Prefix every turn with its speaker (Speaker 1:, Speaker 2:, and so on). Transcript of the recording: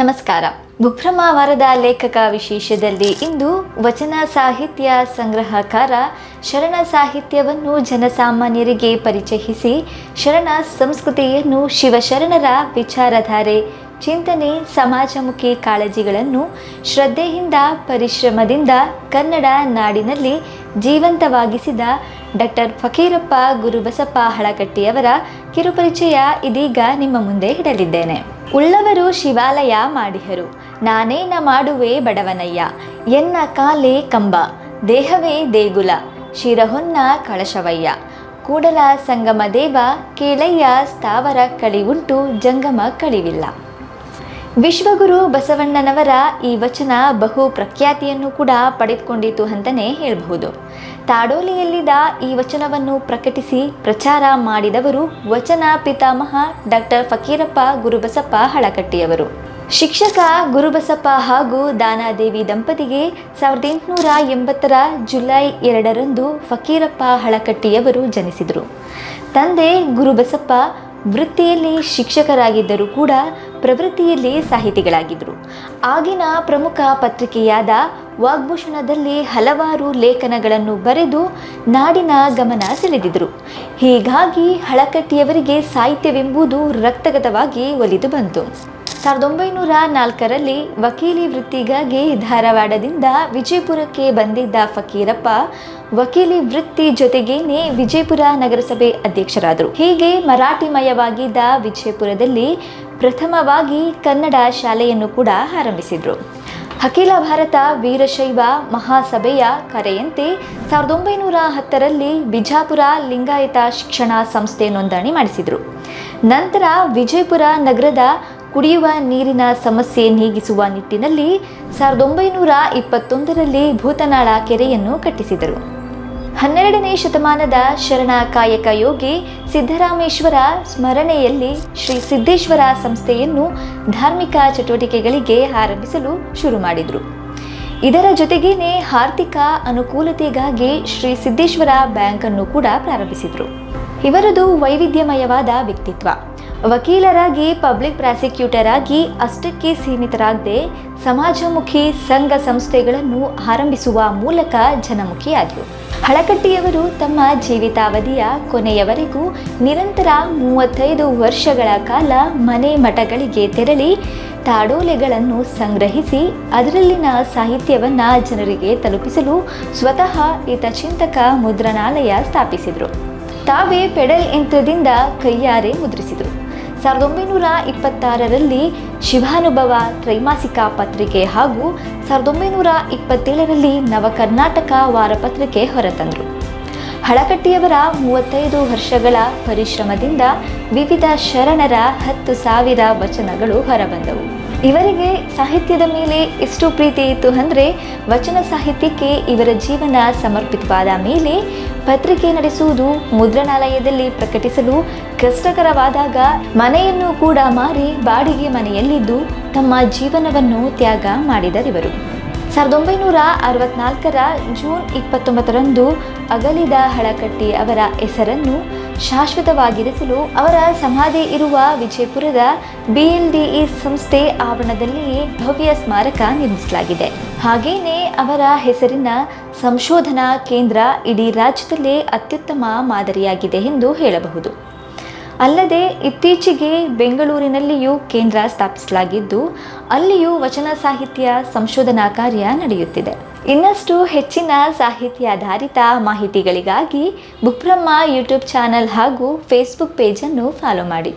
Speaker 1: ನಮಸ್ಕಾರ. ಬುಭ್ರಮ ವಾರದ ಲೇಖಕ ವಿಶೇಷದಲ್ಲಿ ಇಂದು ವಚನ ಸಾಹಿತ್ಯ ಸಂಗ್ರಹಕಾರ ಶರಣ ಸಾಹಿತ್ಯವನ್ನು ಜನಸಾಮಾನ್ಯರಿಗೆ ಪರಿಚಯಿಸಿ ಶರಣ ಸಂಸ್ಕೃತಿಯನ್ನು ಶಿವಶರಣರ ವಿಚಾರಧಾರೆ, ಚಿಂತನೆ, ಸಮಾಜಮುಖಿ ಕಾಳಜಿಗಳನ್ನು ಶ್ರದ್ಧೆಯಿಂದ, ಪರಿಶ್ರಮದಿಂದ ಕನ್ನಡ ನಾಡಿನಲ್ಲಿ ಜೀವಂತವಾಗಿಸಿದ ಡಾಕ್ಟರ್ ಫಕೀರಪ್ಪ ಗುರುಬಸಪ್ಪ ಹಳಕಟ್ಟಿಯವರ ಕಿರುಪರಿಚಯ ಇದೀಗ ನಿಮ್ಮ ಮುಂದೆ ಇಡಲಿದ್ದೇನೆ. ಉಳ್ಳವರು ಶಿವಾಲಯ ಮಾಡಿಹರು. ನಾನೇನ ಮಾಡುವೆ ಬಡವನಯ್ಯ. ಎನ್ನ ಕಾಲೇ ಕಂಬ. ದೇಹವೇ ದೇಗುಲ. ಶಿರಹೊನ್ನ ಕಳಶವಯ್ಯ. ಕೂಡಲ ಸಂಗಮ ದೇವ ಕೇಳಯ್ಯ ಸ್ಥಾವರ ಕಳಿವುಂಟು ಜಂಗಮ ಕಳಿವಿಲ್ಲ. ವಿಶ್ವಗುರು ಬಸವಣ್ಣನವರ ಈ ವಚನ ಬಹು ಪ್ರಖ್ಯಾತಿಯನ್ನು ಕೂಡ ಪಡೆದುಕೊಂಡಿತು ಅಂತಲೇ ಹೇಳಬಹುದು. ತಾಡೋಲಿಯಲ್ಲಿದ್ದ ಈ ವಚನವನ್ನು ಪ್ರಕಟಿಸಿ ಪ್ರಚಾರ ಮಾಡಿದವರು ವಚನ ಪಿತಾಮಹ ಡಾಕ್ಟರ್ ಫಕೀರಪ್ಪ ಗುರುಬಸಪ್ಪ ಹಳಕಟ್ಟಿಯವರು. ಶಿಕ್ಷಕ ಗುರುಬಸಪ್ಪ ಹಾಗೂ ದಾನಾದೇವಿ ದಂಪತಿಗೆ ಸಾವಿರದ ಎಂಟುನೂರ ಎಂಬತ್ತರ ಜುಲೈ ಎರಡರಂದು ಫಕೀರಪ್ಪ ಹಳಕಟ್ಟಿಯವರು ಜನಿಸಿದರು. ತಂದೆ ಗುರುಬಸಪ್ಪ ವೃತ್ತಿಯಲ್ಲಿ ಶಿಕ್ಷಕರಾಗಿದ್ದರೂ ಕೂಡ ಪ್ರವೃತ್ತಿಯಲ್ಲಿ ಸಾಹಿತಿಗಳಾಗಿದ್ದರು. ಆಗಿನ ಪ್ರಮುಖ ಪತ್ರಿಕೆಯಾದ ವಾಗ್ಭೂಷಣದಲ್ಲಿ ಹಲವಾರು ಲೇಖನಗಳನ್ನು ಬರೆದು ನಾಡಿನ ಗಮನ ಸೆಳೆದಿದ್ದರು. ಹೀಗಾಗಿ ಹಳಕಟ್ಟಿಯವರಿಗೆ ಸಾಹಿತ್ಯವೆಂಬುದು ರಕ್ತಗತವಾಗಿ ಒಲಿದು ಬಂತು. ಸಾವಿರದ ಒಂಬೈನೂರ ನಾಲ್ಕರಲ್ಲಿ ವಕೀಲಿ ವೃತ್ತಿಗಾಗಿ ಧಾರವಾಡದಿಂದ ವಿಜಯಪುರಕ್ಕೆ ಬಂದಿದ್ದ ಫಕೀರಪ್ಪ, ವಕೀಲಿ ವೃತ್ತಿ ಜೊತೆಗೇನೆ ವಿಜಯಪುರ ನಗರಸಭೆ ಅಧ್ಯಕ್ಷರಾದರು. ಹೀಗೆ ಮರಾಠಿಮಯವಾಗಿದ್ದ ವಿಜಯಪುರದಲ್ಲಿ ಪ್ರಥಮವಾಗಿ ಕನ್ನಡ ಶಾಲೆಯನ್ನು ಕೂಡ ಆರಂಭಿಸಿದರು. ಅಖಿಲ ಭಾರತ ವೀರಶೈವ ಮಹಾಸಭೆಯ ಕರೆಯಂತೆ ಸಾವಿರದ ಒಂಬೈನೂರ ಹತ್ತರಲ್ಲಿ ಬಿಜಾಪುರ ಲಿಂಗಾಯತ ಶಿಕ್ಷಣ ಸಂಸ್ಥೆ ನೋಂದಣಿ ಮಾಡಿಸಿದರು. ನಂತರ ವಿಜಯಪುರ ನಗರದ ಕುಡಿಯುವ ನೀರಿನ ಸಮಸ್ಯೆ ನೀಗಿಸುವ ನಿಟ್ಟಿನಲ್ಲಿ ಸಾವಿರದ ಒಂಬೈನೂರ ಇಪ್ಪತ್ತೊಂದರಲ್ಲಿ ಭೂತನಾಳ ಕೆರೆಯನ್ನು ಕಟ್ಟಿಸಿದರು. ಹನ್ನೆರಡನೇ ಶತಮಾನದ ಶರಣ ಕಾಯಕ ಯೋಗಿ ಸಿದ್ದರಾಮೇಶ್ವರ ಸ್ಮರಣೆಯಲ್ಲಿ ಶ್ರೀ ಸಿದ್ದೇಶ್ವರ ಸಂಸ್ಥೆಯನ್ನು ಧಾರ್ಮಿಕ ಚಟುವಟಿಕೆಗಳಿಗೆ ಆರಂಭಿಸಲು ಶುರು ಮಾಡಿದರು. ಇದರ ಜೊತೆಗೇನೆ ಆರ್ಥಿಕ ಅನುಕೂಲತೆಗಾಗಿ ಶ್ರೀ ಸಿದ್ದೇಶ್ವರ ಬ್ಯಾಂಕನ್ನು ಕೂಡ ಪ್ರಾರಂಭಿಸಿದರು. ಇವರದು ವೈವಿಧ್ಯಮಯವಾದ ವ್ಯಕ್ತಿತ್ವ. ವಕೀಲರಾಗಿ ಪಬ್ಲಿಕ್ ಪ್ರಾಸಿಕ್ಯೂಟರ್ ಆಗಿ ಅಷ್ಟಕ್ಕೆ ಸೀಮಿತರಾಗದೆ ಸಮಾಜಮುಖಿ ಸಂಘ ಸಂಸ್ಥೆಗಳನ್ನು ಆರಂಭಿಸುವ ಮೂಲಕ ಜನಮುಖಿಯಾದರು. ಹಳಕಟ್ಟಿಯವರು ತಮ್ಮ ಜೀವಿತಾವಧಿಯ ಕೊನೆಯವರೆಗೂ ನಿರಂತರ ಮೂವತ್ತೈದು ವರ್ಷಗಳ ಕಾಲ ಮನೆ ಮಠಗಳಿಗೆ ತೆರಳಿ ತಾಡೋಲೆಗಳನ್ನು ಸಂಗ್ರಹಿಸಿ ಅದರಲ್ಲಿನ ಸಾಹಿತ್ಯವನ್ನು ಜನರಿಗೆ ತಲುಪಿಸಲು ಸ್ವತಃ ಹಿತಚಿಂತಕ ಚಿಂತಕ ಮುದ್ರಣಾಲಯ ಸ್ಥಾಪಿಸಿದರು. ತಾವೇ ಪೆಡಲ್ ಯಂತ್ರದಿಂದ ಕೈಯಾರೆ ಮುದ್ರಿಸಿದರು. ಸಾವಿರದ ಒಂಬೈನೂರ ಇಪ್ಪತ್ತಾರರಲ್ಲಿ ಶಿವಾನುಭವ ತ್ರೈಮಾಸಿಕ ಪತ್ರಿಕೆ ಹಾಗೂ ಸಾವಿರದ ಒಂಬೈನೂರ ಇಪ್ಪತ್ತೇಳರಲ್ಲಿ ನವಕರ್ನಾಟಕ ವಾರಪತ್ರಿಕೆ ಹೊರತಂದರು. ಹಳಕಟ್ಟಿಯವರ ಮೂವತ್ತೈದು ವರ್ಷಗಳ ಪರಿಶ್ರಮದಿಂದ ವಿವಿಧ ಶರಣರ ಹತ್ತು ಸಾವಿರ ವಚನಗಳು ಹೊರಬಂದವು. ಇವರಿಗೆ ಸಾಹಿತ್ಯದ ಮೇಲೆ ಎಷ್ಟು ಪ್ರೀತಿ ಇತ್ತು ಅಂದರೆ ವಚನ ಸಾಹಿತ್ಯಕ್ಕೆ ಇವರ ಜೀವನ ಸಮರ್ಪಿತವಾದ ಮೇಲೆ ಪತ್ರಿಕೆ ನಡೆಸುವುದು ಮುದ್ರಣಾಲಯದಲ್ಲಿ ಪ್ರಕಟಿಸಲು ಕಷ್ಟಕರವಾದಾಗ ಮನೆಯನ್ನು ಕೂಡ ಮಾರಿ ಬಾಡಿಗೆ ಮನೆಯಲ್ಲಿದ್ದು ತಮ್ಮ ಜೀವನವನ್ನು ತ್ಯಾಗ ಮಾಡಿದರಿವರು. ಸಾವಿರದ ಒಂಬೈನೂರ ಅರವತ್ನಾಲ್ಕರ ಜೂನ್ ಇಪ್ಪತ್ತೊಂಬತ್ತರಂದು ಅಗಲಿದ ಹಳಕಟ್ಟಿ ಅವರ ಹೆಸರನ್ನು ಶಾಶ್ವತವಾಗಿರಿಸಲು ಅವರ ಸಮಾಧಿ ಇರುವ ವಿಜಯಪುರದ ಬಿಎಲ್ಡಿಇ ಸಂಸ್ಥೆ ಆವರಣದಲ್ಲಿ ಭವ್ಯ ಸ್ಮಾರಕ ನಿರ್ಮಿಸಲಾಗಿದೆ. ಹಾಗೆಯೇ ಅವರ ಹೆಸರಿನ ಸಂಶೋಧನಾ ಕೇಂದ್ರ ಇಡೀ ರಾಜ್ಯದಲ್ಲೇ ಅತ್ಯುತ್ತಮ ಮಾದರಿಯಾಗಿದೆ ಎಂದು ಹೇಳಬಹುದು. ಅಲ್ಲದೆ ಇತ್ತೀಚೆಗೆ ಬೆಂಗಳೂರಿನಲ್ಲಿಯೂ ಕೇಂದ್ರ ಸ್ಥಾಪಿಸಲಾಗಿದ್ದು, ಅಲ್ಲಿಯೂ ವಚನ ಸಾಹಿತ್ಯ ಸಂಶೋಧನಾ ಕಾರ್ಯ ನಡೆಯುತ್ತಿದೆ. ಇನ್ನಷ್ಟು ಹೆಚ್ಚಿನ ಸಾಹಿತ್ಯಾಧಾರಿತ ಮಾಹಿತಿಗಳಿಗಾಗಿ ಬುಕ್ರಮ್ಮ ಯೂಟ್ಯೂಬ್ ಚಾನಲ್ ಹಾಗೂ ಫೇಸ್ಬುಕ್ ಪೇಜನ್ನು ಫಾಲೋ ಮಾಡಿ.